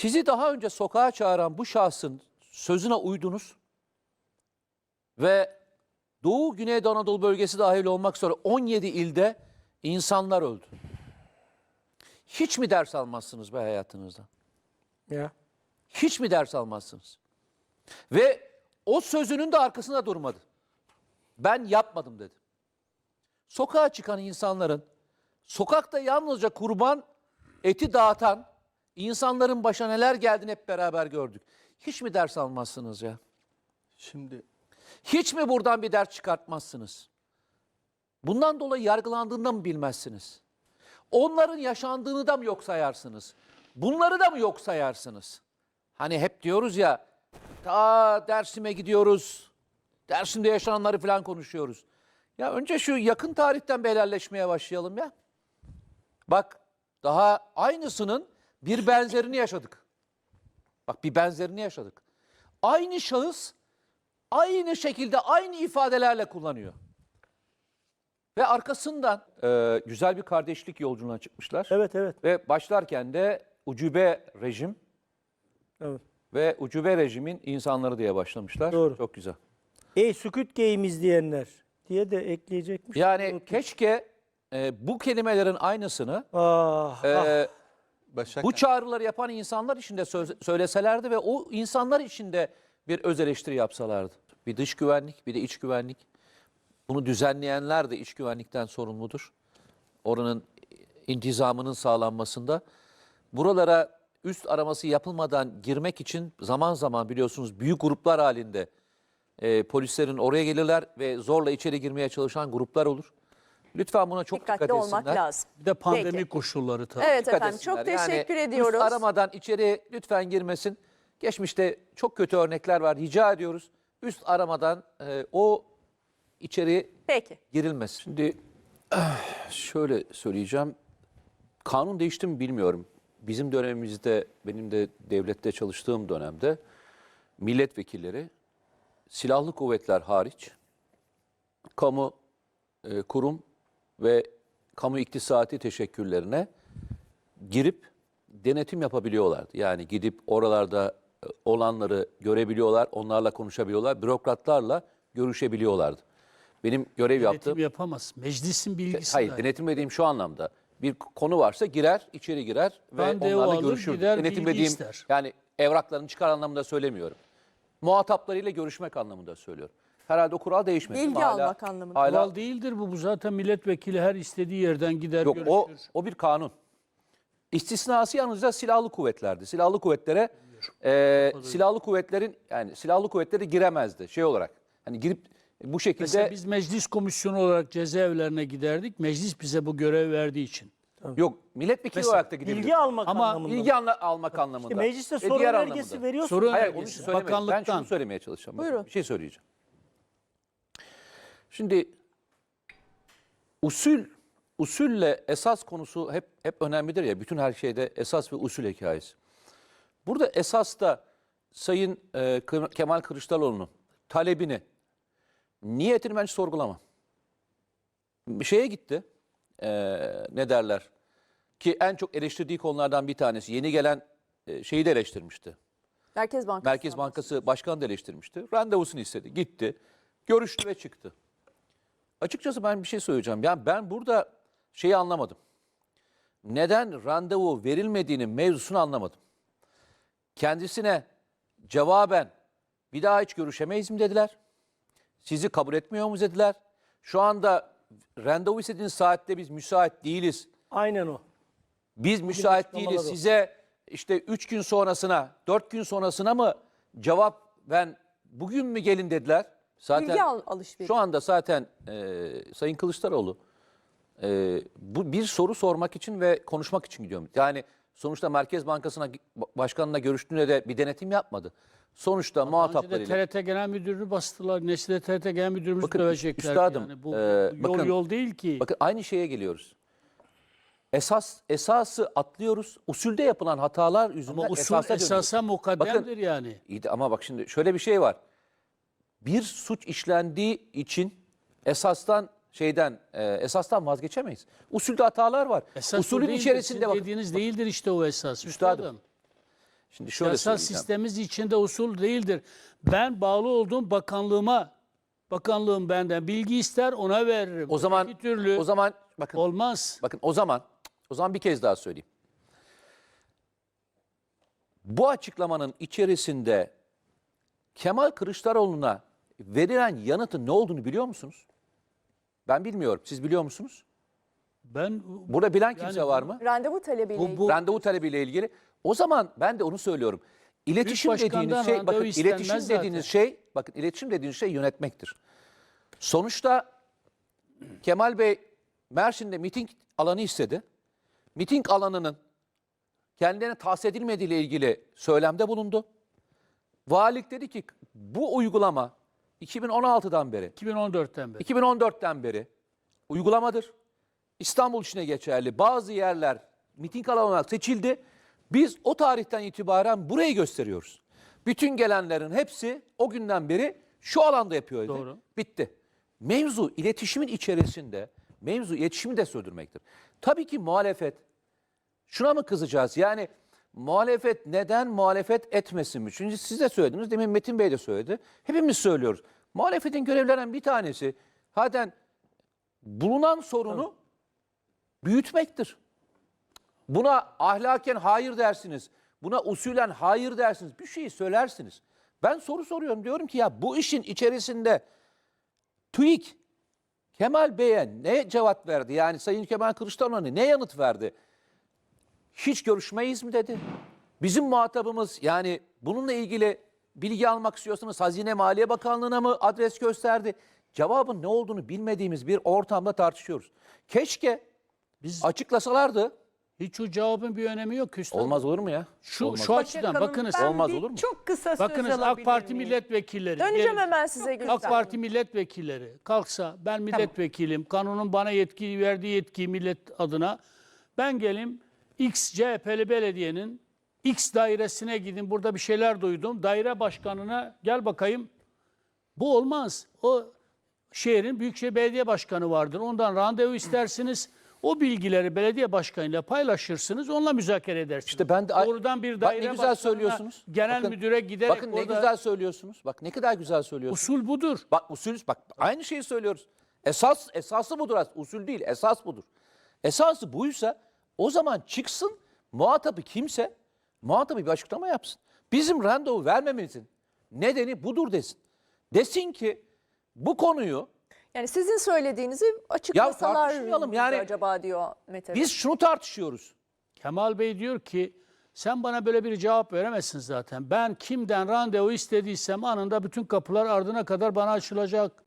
Sizi daha önce sokağa çağıran bu şahsın sözüne uydunuz ve Doğu Güneydoğu Anadolu bölgesi dahil olmak üzere 17 ilde insanlar öldü. Hiç mi ders almazsınız be hayatınızda? Ya. Hiç mi ders almazsınız? Ve o sözünün de arkasında durmadı. Ben yapmadım dedi. Sokağa çıkan insanların, sokakta yalnızca kurban eti dağıtan insanların başına neler geldiğini hep beraber gördük. Hiç mi ders almazsınız ya? Şimdi Hiç mi buradan bir ders çıkartmazsınız? Bundan dolayı yargılandığında mı bilmezsiniz? Onların yaşandığını da mı yok sayarsınız? Bunları da mı yok sayarsınız? Hani hep diyoruz ya, ta Dersim'e gidiyoruz, Dersim'de yaşananları falan konuşuyoruz. Ya önce şu yakın tarihten bir helalleşmeye başlayalım ya. Bak daha aynısının bir benzerini yaşadık. Bak bir benzerini yaşadık. Aynı şahıs aynı şekilde aynı ifadelerle kullanıyor. Ve arkasından e, güzel bir kardeşlik yolculuğuna çıkmışlar. Evet evet. Ve başlarken de ucube rejim evet. ve ucube rejimin insanları diye başlamışlar. Doğru. Çok güzel. Ey Squid Game izleyenler diye de ekleyecekmiş. Yani Unuttum. keşke e, bu kelimelerin aynısını Ah, e, ah. Başak bu çağrıları yapan insanlar için de söz- söyleselerdi ve o insanlar için de bir öz eleştiri yapsalardı. Bir dış güvenlik, bir de iç güvenlik. Bunu düzenleyenler de iç güvenlikten sorumludur. Oranın intizamının sağlanmasında. Buralara üst araması yapılmadan girmek için zaman zaman biliyorsunuz büyük gruplar halinde e, polislerin oraya gelirler ve zorla içeri girmeye çalışan gruplar olur. Lütfen buna çok Dikkatli dikkat olmak etsinler. lazım. bir de pandemi Peki. koşulları tabii. Evet Dikkat efendim çok etsinler. Yani teşekkür üst ediyoruz. aramadan içeri lütfen girmesin. Geçmişte çok kötü örnekler var. Rica ediyoruz. Üst aramadan e, o içeri Peki. girilmesin. Şimdi eh, şöyle söyleyeceğim. Kanun değişti mi bilmiyorum. Bizim dönemimizde, benim de devlette çalıştığım dönemde milletvekilleri silahlı kuvvetler hariç kamu e, kurum ve kamu iktisadi teşekkürlerine girip denetim yapabiliyorlardı. Yani gidip oralarda e, olanları görebiliyorlar, onlarla konuşabiliyorlar, bürokratlarla görüşebiliyorlardı. Benim görev yaptığım Denetim yapamaz. Meclisin bilgisi Hayır, dahi. denetim dediğim şu anlamda. Bir konu varsa girer, içeri girer ve Randevu onlarla görüşür. gider, Denetim dediğim ister. yani evraklarını çıkar anlamında söylemiyorum. Muhataplarıyla görüşmek anlamında söylüyorum. Herhalde o kural değişmedi. Bilgi Hala- almak anlamında. Hala, Kural değildir bu. Bu zaten milletvekili her istediği yerden gider yok görüşür. o, o bir kanun. İstisnası yalnızca silahlı kuvvetlerdi. Silahlı kuvvetlere e, silahlı kuvvetlerin yani silahlı kuvvetleri giremezdi şey olarak. Hani girip bu şekilde Mesela biz meclis komisyonu olarak cezaevlerine giderdik. Meclis bize bu görev verdiği için. yok milletvekili Mesela olarak da gidebilir. bilgi almak Ama anlamında. Bilgi anla- almak anlamında. İşte mecliste Ve soru diğer önergesi anlamında. veriyorsun. Soru Hayır onu önergesi, söylemedim. Ben bakanlıktan. şunu söylemeye çalışacağım. Bakın, Buyurun. Bir şey söyleyeceğim. Şimdi usul usulle esas konusu hep hep önemlidir ya. Bütün her şeyde esas ve usul hikayesi. Burada esas da Sayın e, Kemal Kılıçdaroğlu'nun talebini, niyetini ben sorgulamam. Şeye gitti. e, ne derler? Ki en çok eleştirdiği konulardan bir tanesi. Yeni gelen e, şeyi de eleştirmişti. Merkez Bankası. Merkez Bankası Başkanı da eleştirmişti. Randevusunu istedi. Gitti. Görüştü ve çıktı. Açıkçası ben bir şey söyleyeceğim. Yani ben burada şeyi anlamadım. Neden randevu verilmediğinin mevzusunu anlamadım. Kendisine cevaben bir daha hiç görüşemeyiz mi dediler. Sizi kabul etmiyor mu dediler. Şu anda randevu istediğiniz saatte biz müsait değiliz. Aynen o. Biz müsait değiliz. Size işte üç gün sonrasına, dört gün sonrasına mı cevap ben bugün mü gelin dediler. Zaten Bilgi al- alışverişi. şu anda zaten e, Sayın Kılıçdaroğlu e, bu bir soru sormak için ve konuşmak için gidiyorum. Yani sonuçta Merkez Bankası'na başkanına görüştüğünde de bir denetim yapmadı. Sonuçta de muhataplarıyla TRT Genel Müdürünü bastılar. De TRT Genel Müdürümüzü Bakın, dövecekler. üstadım, yani. Bu, e, yol bakın- yol değil ki. Bakın aynı şeye geliyoruz. Esas esası atlıyoruz. Usulde yapılan hatalar yüzünden Ama usul esasa esasa mukaddemdir yani. İyi de ama bak şimdi şöyle bir şey var. Bir suç işlendiği için esastan şeyden e, esastan vazgeçemeyiz. Usulde hatalar var. Esas Usulün değildir. içerisinde bak. dediğiniz değildir işte o esas. Üstadım. Üstadım. Şimdi şöyle Yasal sistemimiz içinde usul değildir. Ben bağlı olduğum bakanlığıma, bakanlığım benden bilgi ister ona veririm. O zaman İki türlü o zaman bakın olmaz. bakın o zaman o zaman bir kez daha söyleyeyim. Bu açıklamanın içerisinde Kemal Kılıçdaroğlu'na verilen yanıtın ne olduğunu biliyor musunuz? Ben bilmiyorum. Siz biliyor musunuz? Ben Burada bilen kimse Yani var mı? Randevu talebiyle Bu- ilgili. bu- Randevu talebiyle ilgili. O zaman ben de onu söylüyorum. İletişim başkandan dediğiniz şey, randevu bakın istenmez iletişim zaten. dediğiniz şey, bakın iletişim dediğiniz şey yönetmektir. Sonuçta Kemal Bey Mersin'de miting alanı istedi. Miting alanının kendilerine tahsis edilmediği ile ilgili söylemde bulundu. Valilik dedi ki bu uygulama 2016'dan beri 2014'ten beri. 2014'ten beri uygulamadır. İstanbul içine geçerli. Bazı yerler miting alanı olarak seçildi. Biz o tarihten itibaren burayı gösteriyoruz. Bütün gelenlerin hepsi o günden beri şu alanda yapıyor. dedi. Doğru. Bitti. Mevzu iletişimin içerisinde, mevzu iletişimi de sürdürmektir. Tabii ki muhalefet, şuna mı kızacağız? Yani muhalefet neden muhalefet etmesin mi? Çünkü siz de söylediniz, demin Metin Bey de söyledi. Hepimiz söylüyoruz. Muhalefetin görevlerinden bir tanesi zaten bulunan sorunu büyütmektir. Buna ahlaken hayır dersiniz. Buna usulen hayır dersiniz. Bir şeyi söylersiniz. Ben soru soruyorum. Diyorum ki ya bu işin içerisinde TÜİK Kemal Bey'e ne cevap verdi? Yani Sayın Kemal Kılıçdaroğlu'na ne yanıt verdi? Hiç görüşmeyiz mi dedi. Bizim muhatabımız yani bununla ilgili bilgi almak istiyorsanız Hazine Maliye Bakanlığı'na mı adres gösterdi? Cevabın ne olduğunu bilmediğimiz bir ortamda tartışıyoruz. Keşke Biz açıklasalardı. hiç o cevabın bir önemi yok Üstad. Olmaz olur mu ya? Şu, Olmaz. şu açıdan Bakalım, bakınız. ben Olmaz bir olur mu? Çok kısa söz Bakınız AK alabilir Parti miyim? milletvekilleri. Döneceğim gelin- hemen size Gülşah AK Parti milletvekilleri kalksa ben milletvekilim, kanunun bana yetki verdiği yetkiyi millet adına ben gelim X CHP'li belediyenin X dairesine gidin burada bir şeyler duydum. Daire başkanına gel bakayım. Bu olmaz. O şehrin büyükşehir belediye başkanı vardır. Ondan randevu istersiniz. O bilgileri belediye başkanıyla paylaşırsınız. Onunla müzakere edersiniz. İşte ben de Doğrudan bir Bak daire ne güzel söylüyorsunuz. Genel Bakın- müdüre giderek Bakın ne güzel söylüyorsunuz. Bak ne kadar güzel söylüyorsunuz. usul budur. Bak usul bak aynı şeyi söylüyoruz. Esas esası budur. Usul değil, esas budur. Esası buysa o zaman çıksın muhatabı kimse muhatabı bir açıklama yapsın. Bizim randevu vermememizin nedeni budur desin. Desin ki bu konuyu Yani sizin söylediğinizi açıklasalar tartışmayalım, mıydı yani acaba diyor Mete Bey. biz şunu tartışıyoruz. Kemal Bey diyor ki sen bana böyle bir cevap veremezsin zaten. Ben kimden randevu istediysem anında bütün kapılar ardına kadar bana açılacak.